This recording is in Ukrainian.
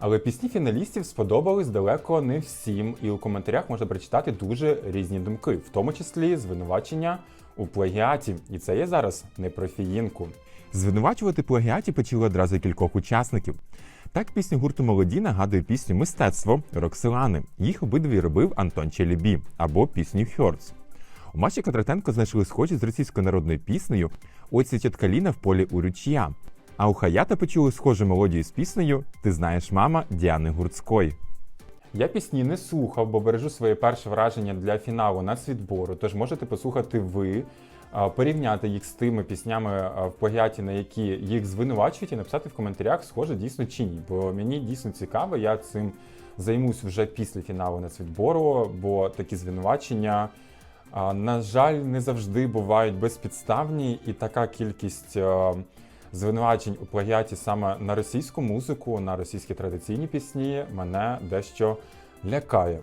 Але пісні фіналістів сподобались далеко не всім, і у коментарях можна прочитати дуже різні думки, в тому числі звинувачення у плагіаті. І це є зараз не про фіїнку. Звинувачувати плагіаті почали одразу кількох учасників. Так, пісня гурту Молоді нагадує пісню Мистецтво Роксилани. Їх обидві робив Антон Челібі або пісню Хьорц. У Маші Кондратенко знайшли схожі з російською народною піснею Ось цвітет каліна в полі у ручя. А у Хаята почули схожу мелодію з піснею Ти знаєш, мама Діани Гурцької. Я пісні не слухав, бо бережу своє перше враження для фіналу нацвідбору. Тож можете послухати ви, порівняти їх з тими піснями в плагіаті, на які їх звинувачують, і написати в коментарях, схоже дійсно чи ні. Бо мені дійсно цікаво, я цим займусь вже після фіналу нацвідбору, бо такі звинувачення. На жаль, не завжди бувають безпідставні, і така кількість звинувачень у плагіаті саме на російську музику, на російські традиційні пісні мене дещо лякає.